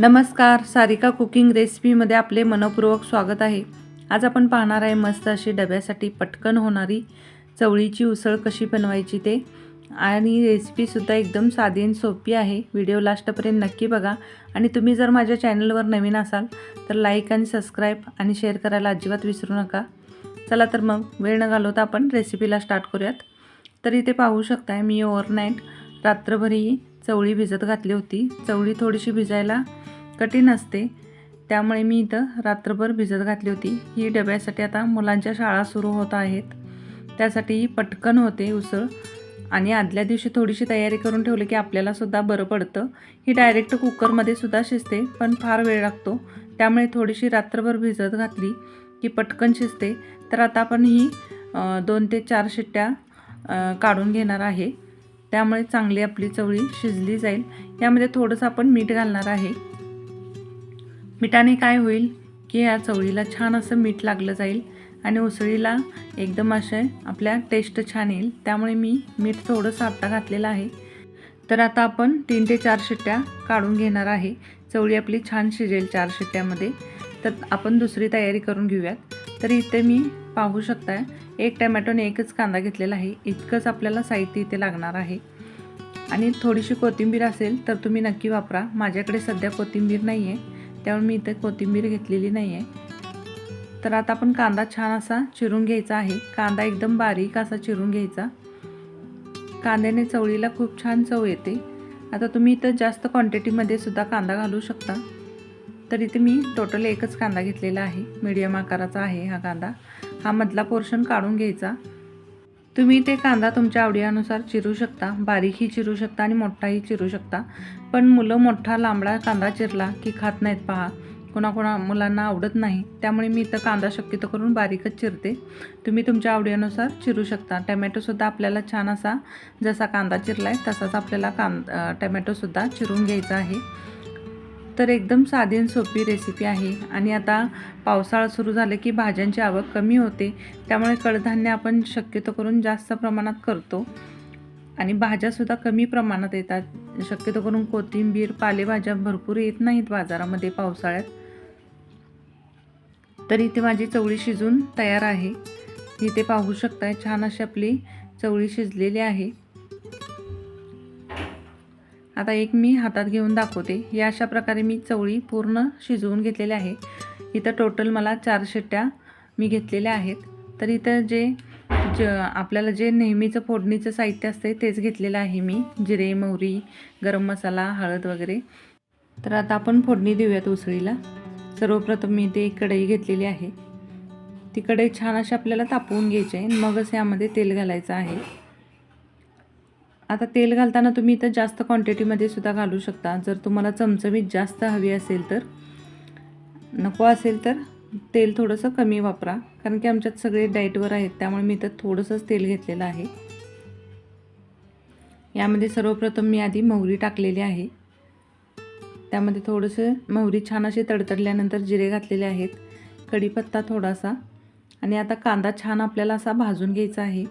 नमस्कार सारिका कुकिंग रेसिपीमध्ये आपले मनपूर्वक स्वागत आहे. आज आपण पाहणार आहे मस्त अशी डब्यासाठी पटकन होणारी चवळीची उसळ कशी बनवायची ते. आणि रेसिपीसुद्धा एकदम साधी आणि सोपी आहे. व्हिडिओ लास्टपर्यंत नक्की बघा. आणि तुम्ही जर माझ्या चॅनलवर नवीन असाल तर लाईक आणि सबस्क्राईब आणि शेअर करायला अजिबात विसरू नका. चला तर मग वेळ न घालवता आपण रेसिपीला स्टार्ट करूयात. तर इथे पाहू शकताय मी ओव्हरनाईट रात्रभरी चवळी भिजत घातली होती. चवळी थोडीशी भिजायला कठीण असते. त्यामुळे मी इथं रात्रभर भिजत घातली होती. ही डब्यासाठी आता मुलांच्या शाळा सुरू होत आहेत. त्यासाठी ही पटकन होते उसळ. आणि आदल्या दिवशी थोडीशी तयारी करून ठेवली की आपल्यालासुद्धा बरं पडतं. ही डायरेक्ट कुकरमध्ये सुद्धा शिजते पण फार वेळ लागतो. त्यामुळे थोडीशी रात्रभर भिजत घातली की पटकन शिजते. तर आता आपण ही दोन ते चार शिट्ट्या काढून घेणार आहे. त्यामुळे चांगली आपली चवळी शिजली जाईल. यामध्ये थोडंसं आपण मीठ घालणार आहे. मिठाने काय होईल की या चवळीला छान असं मीठ लागलं जाईल आणि उसळीला एकदम असे आपल्या टेस्ट छान येईल. त्यामुळे मी मीठ थोडंसं आत्ता घातलेलं आहे. तर आता आपण तीन ते चार शिट्ट्या काढून घेणार आहे. चवळी आपली छान शिजेल चार शिट्ट्यामध्ये. तर आपण दुसरी तयारी करून घेऊयात. तर इथे मी पाहू शकताय एक टमॅटोने एकच कांदा घेतलेला आहे. इतकंच आपल्याला साहित्य इथे लागणार आहे. आणि थोडीशी कोथिंबीर असेल तर तुम्ही नक्की वापरा. माझ्याकडे सध्या कोथिंबीर नाही आहे त्यामुळे मी इथे कोथिंबीर घेतलेली नाही आहे तर आता आपण कांदा छान असा चिरून घ्यायचा आहे. कांदा एकदम बारीक असा चिरून घ्यायचा. कांद्याने चवळीला खूप छान चव येते. आता तुम्ही इथं जास्त क्वांटिटीमध्ये सुद्धा कांदा घालू शकता. तर इथे मी टोटल एकच कांदा घेतलेला आहे. मीडियम आकाराचा आहे हा कांदा. हा मधला पोर्शन काढून घ्यायचा. तुम्ही ते कांदा तुमच्या आवडीनुसार चिरू शकता. बारीकही चिरू शकता आणि मोठाही चिरू शकता. पण मुलं मोठा लांबडा कांदा चिरला की खात नाहीत पहा. कोणाकोणा मुलांना आवडत नाही त्यामुळे मी इथं कांदा शक्यतो करून बारीकच चिरते. तुम्ही तुमच्या आवडीनुसार चिरू शकता. टमॅटोसुद्धा आपल्याला छान असा जसा कांदा चिरला आहे तसाच आपल्याला कांद टमॅटोसुद्धा चिरून घ्यायचा आहे. तर एकदम साधी आणि सोपी रेसिपी आहे. आणि आता पावसाळा सुरू झालं की भाज्यांची आवक कमी होते. त्यामुळे कडधान्य आपण शक्यतो करून जास्त प्रमाणात करतो. आणि भाज्यासुद्धा कमी प्रमाणात येतात. शक्यतो करून कोथिंबीर पालेभाज्या भरपूर येत नाहीत बाजारामध्ये पावसाळ्यात. तर इथे माझी चवळी शिजून तयार आहे. इथे पाहू शकताय छान अशी आपली चवळी शिजलेली आहे. आता एक मी हातात घेऊन दाखवते. या अशा प्रकारे मी चवळी पूर्ण शिजवून घेतलेली आहे. इथं टोटल मला चार शिट्ट्या मी घेतलेल्या आहेत. तर इथं जे ज आपल्याला जे नेहमीचं फोडणीचं साहित्य असते तेच घेतलेलं आहे मी. जिरे मोहरी गरम मसाला हळद वगैरे. तर आता आपण फोडणी देऊयात उसळीला. सर्वप्रथम मी ते कढई घेतलेली आहे. ती कढई छान अशी आपल्याला तापवून घ्यायची आहे मगच यामध्ये तेल घालायचं आहे. आता तेल घालताना तुम्ही इथं जास्त क्वांटिटीमध्ये सुद्धा घालू शकता. जर तुम्हाला चमचमीत जास्त हवी असेल तर. नको असेल तर तेल थोडंसं कमी वापरा. कारण की आमच्यात सगळे डाएटवर आहेत त्यामुळे मी इथं थोडंसंच तेल घेतलेलं आहे. यामध्ये सर्वप्रथम मी आधी मोहरी टाकलेली आहे. त्यामध्ये थोडंसं मोहरी छान अशी तडतडल्यानंतर जिरे घातलेले आहेत. कढीपत्ता थोडासा. आणि आता कांदा छान आपल्याला असा भाजून घ्यायचा आहे.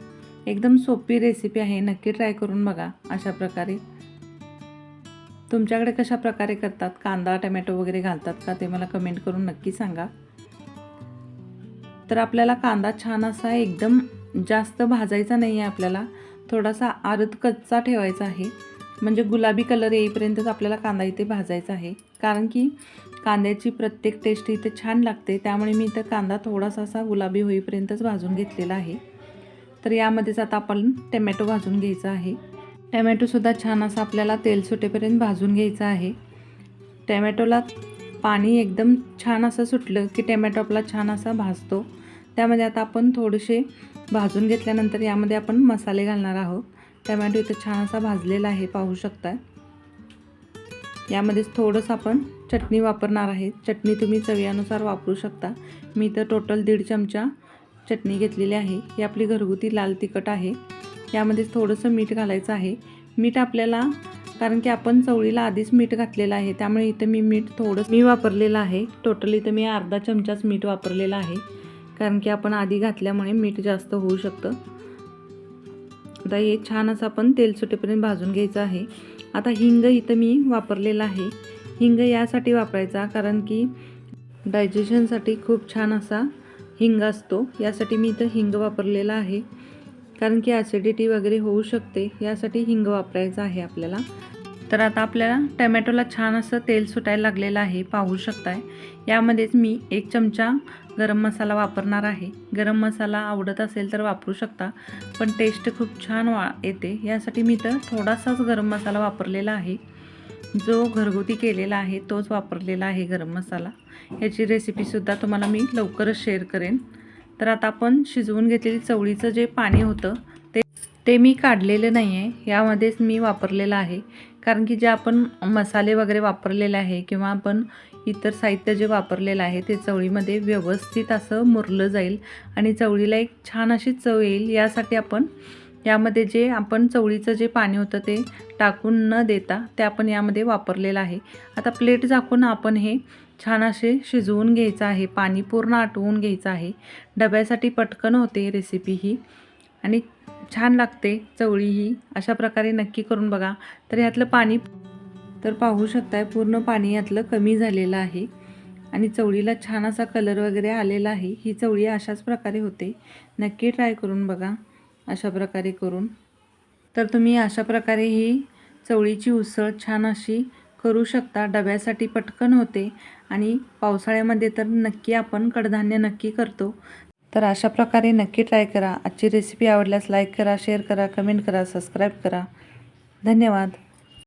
एकदम सोपी रेसिपी आहे. नक्की ट्राय करून बघा अशा प्रकारे. तुमच्याकडे कशा प्रकारे करतात? कांदा टमॅटो वगैरे घालतात का? ते मला कमेंट करून नक्की सांगा. तर आपल्याला कांदा छान असा एकदम जास्त भाजायचा नाही आहे आपल्याला. थोडासा आरत कच्चा ठेवायचा आहे. म्हणजे गुलाबी कलर येईपर्यंतच आपल्याला कांदा इथे भाजायचा आहे. कारण की कांद्याची प्रत्येक टेस्ट इथे छान लागते. त्यामुळे मी इथं कांदा थोडासा असा गुलाबी होईपर्यंतच भाजून घेतलेला आहे. तर यामध्येच आता आपण टमॅटो भाजून घ्यायचा आहे. टमॅटोसुद्धा छान असा आपल्याला तेल सुटेपर्यंत भाजून घ्यायचा आहे. टमॅटोला पाणी एकदम छान असं सुटलं की टमॅटो आपला छान असा भाजतो. त्यामध्ये आता आपण थोडेसे भाजून घेतल्यानंतर यामध्ये आपण मसाले घालणार आहोत. टमॅटो इथं छान असा भाजलेला आहे पाहू शकता यामध्येच थोडंसं आपण चटणी वापरणार आहे. चटणी तुम्ही चवीनुसार वापरू शकता. मी इथं टोटल दीड चमचा चटणी घेतलेली आहे. ही आपली घरगुती लाल तिखट आहे. यामध्येच थोडंसं मीठ घालायचं आहे. मीठ आपल्याला कारण की आपण चवळीला आधीच मीठ घातलेलं आहे. त्यामुळे इथं मी मीठ थोडंसं मी वापरलेलं आहे. टोटल इथं मी अर्धा चमचाच मीठ वापरलेलं आहे. कारण की आपण आधी घातल्यामुळे मीठ जास्त होऊ शकतं. आता हे छान असं आपण तेल सुटेपर्यंत भाजून घ्यायचं आहे. आता हिंग इथं मी वापरलेलं आहे. हिंग यासाठी वापरायचा कारण की डायजेशनसाठी खूप छान असा हिंग असतो. यासाठी मी इथं हिंग वापरलेला आहे. कारण की ॲसिडिटी वगैरे होऊ शकते. यासाठी हिंग वापरायचं आहे आपल्याला. तर आता आपल्याला टमॅटोला छान असं तेल सुटायला लागलेलं आहे पाहू शकताय. यामध्येच मी एक चमचा गरम मसाला वापरणार आहे. गरम मसाला आवडत असेल तर वापरू शकता पण टेस्ट खूप छान वा येते. यासाठी मी तर थोडासाच गरम मसाला वापरलेला आहे. जो घरगुती केलेला आहे तोच वापरलेला आहे गरम मसाला. याची रेसिपीसुद्धा तुम्हाला मी लवकरच शेअर करेन. तर आता आपण शिजवून घेतलेली चवळीचं जे पाणी होतं ते ते मी काढलेलं नाही आहे यामध्येच मी वापरलेलं आहे. कारण की जे आपण मसाले वगैरे वापरलेले आहे किंवा आपण इतर साहित्य जे वापरलेलं आहे ते चवळीमध्ये व्यवस्थित असं मुरलं जाईल आणि चवळीला एक छान अशी चव येईल. यासाठी आपण यामध्ये जे आपण चवळीचं जे पाणी होतं ते टाकून न देता ते आपण यामध्ये वापरलेलं आहे. आता प्लेट झाकून आपण हे छान असे शिजवून घ्यायचं आहे पाणी पूर्ण आटवून घ्यायचं आहे. डब्यासाठी पटकन होते रेसिपी ही. आणि छान लागते. चवळी ही. अशा प्रकारे नक्की करून बघा. तर यातलं पाणी तर पाहू शकताय पूर्ण पाणी यातलं कमी झालेलं आहे. आणि चवळीला छान असा कलर वगैरे आलेला आहे. ही चवळी अशाच प्रकारे होते. नक्की ट्राय करून बघा. अशा प्रकारे करून. तर तुम्ही अशा प्रकारे ही चवळीची उसळ छान अशी करू शकता. डब्यासाठी पटकन होते. आणि पावसाळ्यामध्ये तर नक्की आपण कडधान्य नक्की करतो. तर अशा प्रकारे नक्की ट्राय करा. आजची रेसिपी आवडल्यास लाईक करा शेअर करा कमेंट करा सबस्क्राईब करा. धन्यवाद.